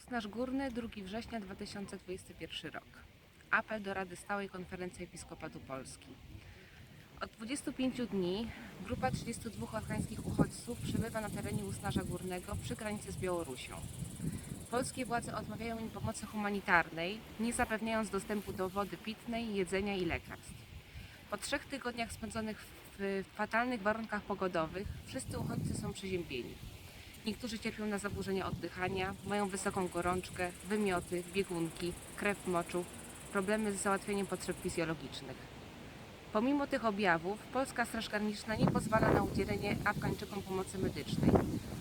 Usnaż Górny, 2 września 2021 rok. Apel do Rady Stałej Konferencji Episkopatu Polski. Od 25 dni grupa 32 afgańskich uchodźców przebywa na terenie Usnarza Górnego przy granicy z Białorusią. Polskie władze odmawiają im pomocy humanitarnej, nie zapewniając dostępu do wody pitnej, jedzenia i lekarstw. Po trzech tygodniach spędzonych w fatalnych warunkach pogodowych wszyscy uchodźcy są przeziębieni. Niektórzy cierpią na zaburzenia oddychania, mają wysoką gorączkę, wymioty, biegunki, krew w moczu, problemy z załatwieniem potrzeb fizjologicznych. Pomimo tych objawów, Polska Straż Graniczna nie pozwala na udzielenie Afgańczykom pomocy medycznej.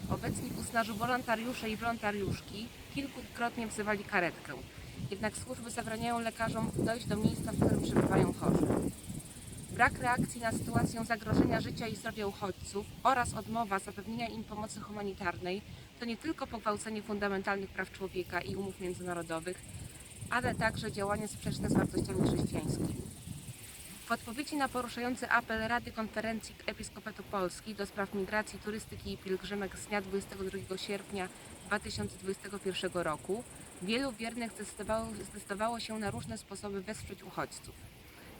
Obecni w Usnarzu wolontariusze i wolontariuszki kilkukrotnie wzywali karetkę. Jednak służby zabraniają lekarzom dojść do miejsca, w którym przebywają chorzy. Brak reakcji na sytuację zagrożenia życia i zdrowia uchodźców oraz odmowa zapewnienia im pomocy humanitarnej to nie tylko pogwałcenie fundamentalnych praw człowieka i umów międzynarodowych, ale także działanie sprzeczne z wartościami chrześcijańskimi. W odpowiedzi na poruszający apel Rady Konferencji Episkopatu Polski do spraw migracji, turystyki i pielgrzymek z dnia 22 sierpnia 2021 roku, wielu wiernych zdecydowało, zdecydowało się na różne sposoby wesprzeć uchodźców.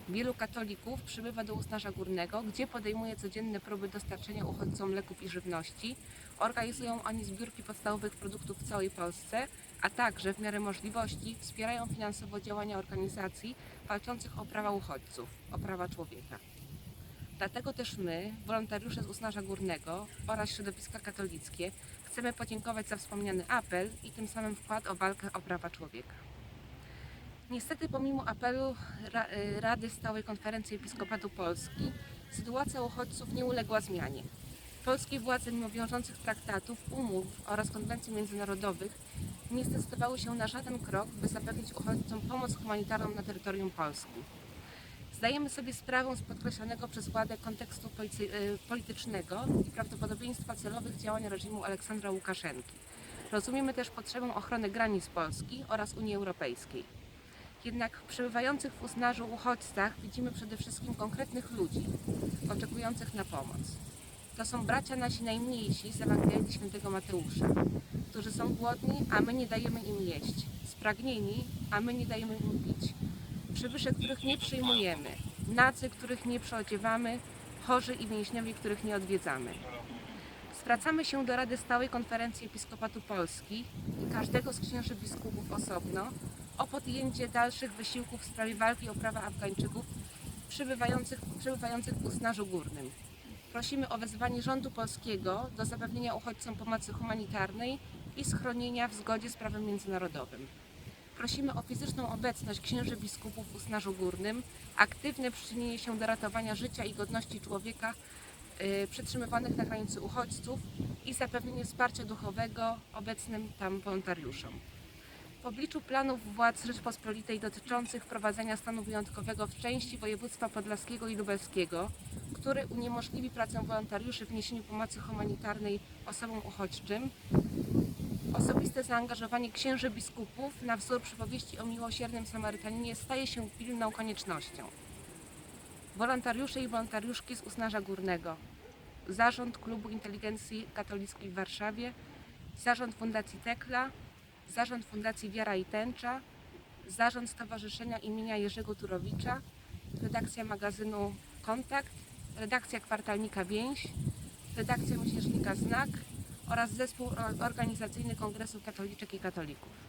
Wielu katolików przybywa do Usnarza Górnego, gdzie podejmuje codzienne próby dostarczenia uchodźcom leków i żywności. Organizują oni zbiórki podstawowych produktów w całej Polsce, a także w miarę możliwości wspierają finansowo działania organizacji walczących o prawa uchodźców, o prawa człowieka. Dlatego też my, wolontariusze z Usnarza Górnego oraz środowiska katolickie, chcemy podziękować za wspomniany apel i tym samym wkład o walkę o prawa człowieka. Niestety pomimo apelu y, Rady Stałej Konferencji Episkopatu Polski sytuacja uchodźców nie uległa zmianie. Polskie władze mimo wiążących traktatów, umów oraz konwencji międzynarodowych nie zdecydowały się na żaden krok, by zapewnić uchodźcom pomoc humanitarną na terytorium Polski. Zdajemy sobie sprawę z podkreślonego przez władzę kontekstu y, politycznego i prawdopodobieństwa celowych działań reżimu Aleksandra Łukaszenki. Rozumiemy też potrzebę ochrony granic Polski oraz Unii Europejskiej. Jednak przebywających w Usnarzu uchodźcach widzimy przede wszystkim konkretnych ludzi oczekujących na pomoc. To są bracia nasi najmniejsi z Ewangelii Świętego Mateusza, którzy są głodni, a my nie dajemy im jeść, spragnieni, a my nie dajemy im pić, przybysze, których nie przyjmujemy, nacy, których nie przeodziewamy, chorzy i więźniowie, których nie odwiedzamy. Zwracamy się do Rady Stałej Konferencji Episkopatu Polski i każdego z księży biskupów osobno o podjęcie dalszych wysiłków w sprawie walki o prawa Afgańczyków przebywających, przebywających w Usnarzu Górnym. Prosimy o wezwanie rządu polskiego do zapewnienia uchodźcom pomocy humanitarnej i schronienia w zgodzie z prawem międzynarodowym. Prosimy o fizyczną obecność księży biskupów w Usnarzu Górnym, aktywne przyczynienie się do ratowania życia i godności człowieka y, przetrzymywanych na granicy uchodźców i zapewnienie wsparcia duchowego obecnym tam wolontariuszom. W obliczu planów władz Rzeczpospolitej dotyczących wprowadzenia stanu wyjątkowego w części województwa podlaskiego i lubelskiego, który uniemożliwi pracę wolontariuszy w niesieniu pomocy humanitarnej osobom uchodźczym, osobiste zaangażowanie księży biskupów na wzór przypowieści o miłosiernym Samarytaninie staje się pilną koniecznością. Wolontariusze i wolontariuszki z Usnarza Górnego, Zarząd Klubu Inteligencji Katolickiej w Warszawie, Zarząd Fundacji Tekla, Zarząd Fundacji Wiara i Tęcza, Zarząd Stowarzyszenia imienia Jerzego Turowicza, redakcja magazynu Kontakt, redakcja kwartalnika Więź, redakcja miesięcznika Znak oraz zespół organizacyjny Kongresu Katoliczek i Katolików.